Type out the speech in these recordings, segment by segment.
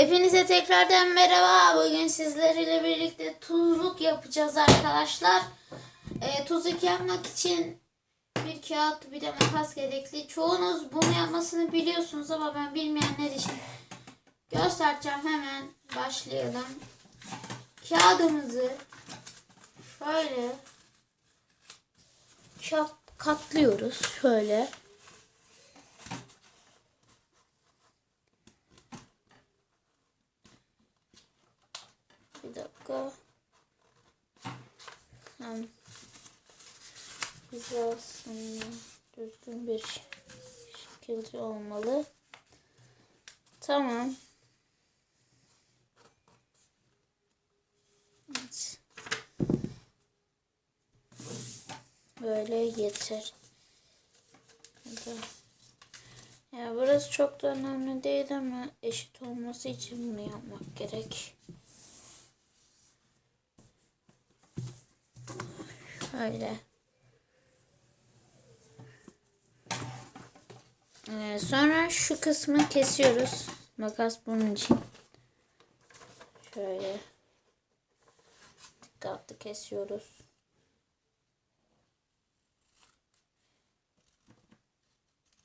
Hepinize tekrardan merhaba. Bugün sizlerle birlikte tuzluk yapacağız arkadaşlar. Ee, tuzluk yapmak için bir kağıt bir de makas gerekli. Çoğunuz bunu yapmasını biliyorsunuz ama ben bilmeyenler için göstereceğim. Hemen başlayalım. Kağıdımızı şöyle katlıyoruz. Şöyle. Bir dakika. Hem hizasını düzgün bir şekilde olmalı. Tamam. Evet. Böyle yeter. Ya burası çok da önemli değil ama eşit olması için bunu yapmak gerek. Şöyle. Ee, sonra şu kısmı kesiyoruz. Makas bunun için. Şöyle. Dikkatli kesiyoruz.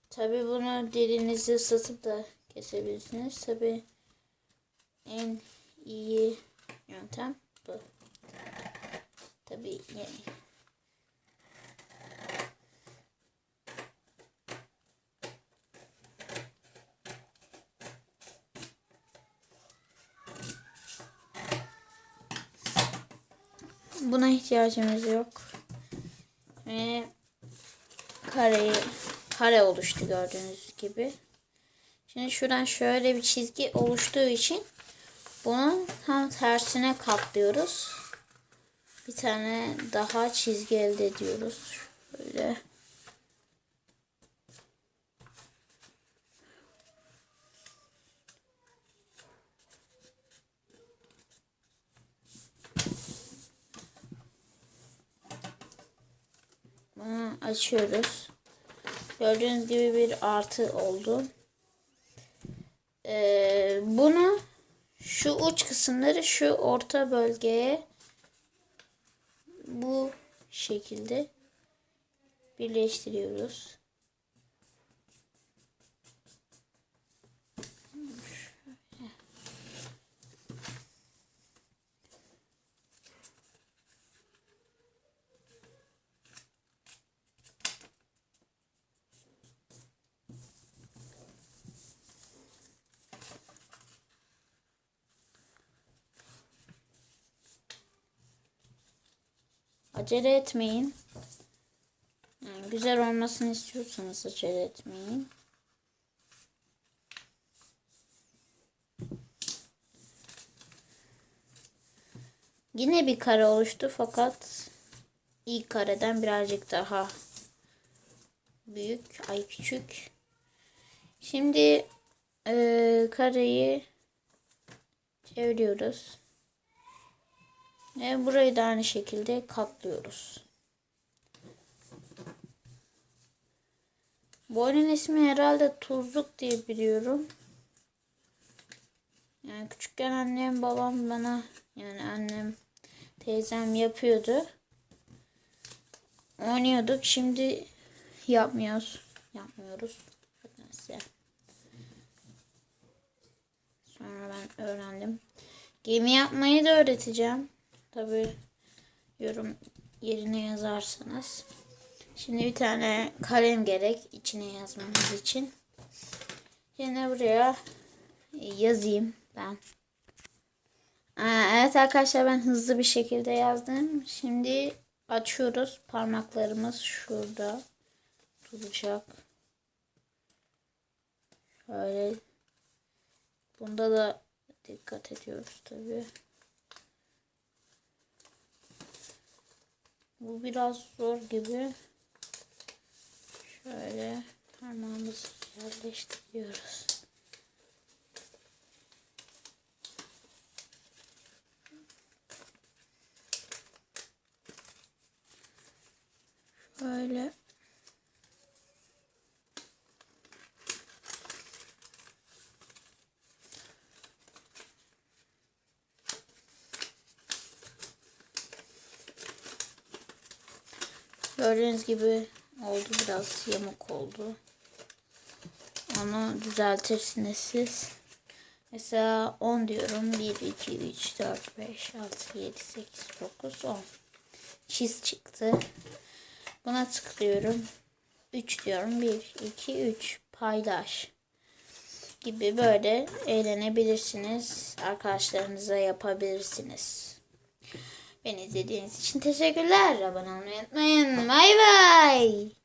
Tabi bunu dilinizi ısıtıp da kesebilirsiniz. Tabi en iyi yöntem bu. Tabi yani Buna ihtiyacımız yok. Ve kareyi kare oluştu gördüğünüz gibi. Şimdi şuradan şöyle bir çizgi oluştuğu için bunun tam tersine katlıyoruz. Bir tane daha çizgi elde ediyoruz. Şöyle. Bunu açıyoruz. Gördüğünüz gibi bir artı oldu. Ee, bunu şu uç kısımları şu orta bölgeye bu şekilde birleştiriyoruz. Acele etmeyin. Yani güzel olmasını istiyorsanız acele etmeyin. Yine bir kare oluştu fakat ilk kareden birazcık daha büyük, ay küçük. Şimdi e, kareyi çeviriyoruz. Ve burayı da aynı şekilde katlıyoruz. Bu oyunun ismi herhalde tuzluk diye biliyorum. Yani küçükken annem babam bana yani annem teyzem yapıyordu. Oynuyorduk. Şimdi yapmıyoruz. Yapmıyoruz. Neyse. Sonra ben öğrendim. Gemi yapmayı da öğreteceğim. Tabi yorum yerine yazarsanız. Şimdi bir tane kalem gerek içine yazmamız için. Yine buraya yazayım ben. Aa, evet arkadaşlar ben hızlı bir şekilde yazdım. Şimdi açıyoruz. Parmaklarımız şurada duracak. Şöyle. Bunda da dikkat ediyoruz tabii. Bu biraz zor gibi. Şöyle parmağımızı yerleştiriyoruz. Şöyle Gördüğünüz gibi oldu biraz yamuk oldu. Onu düzeltirsiniz siz. Mesela 10 diyorum. 1, 2, 3, 4, 5, 6, 7, 8, 9, 10. Çiz çıktı. Buna tıklıyorum. 3 diyorum. 1, 2, 3. Paylaş. Gibi böyle eğlenebilirsiniz. Arkadaşlarınıza yapabilirsiniz. Beni izlediğiniz için teşekkürler. Abone olmayı unutmayın. Bay bay.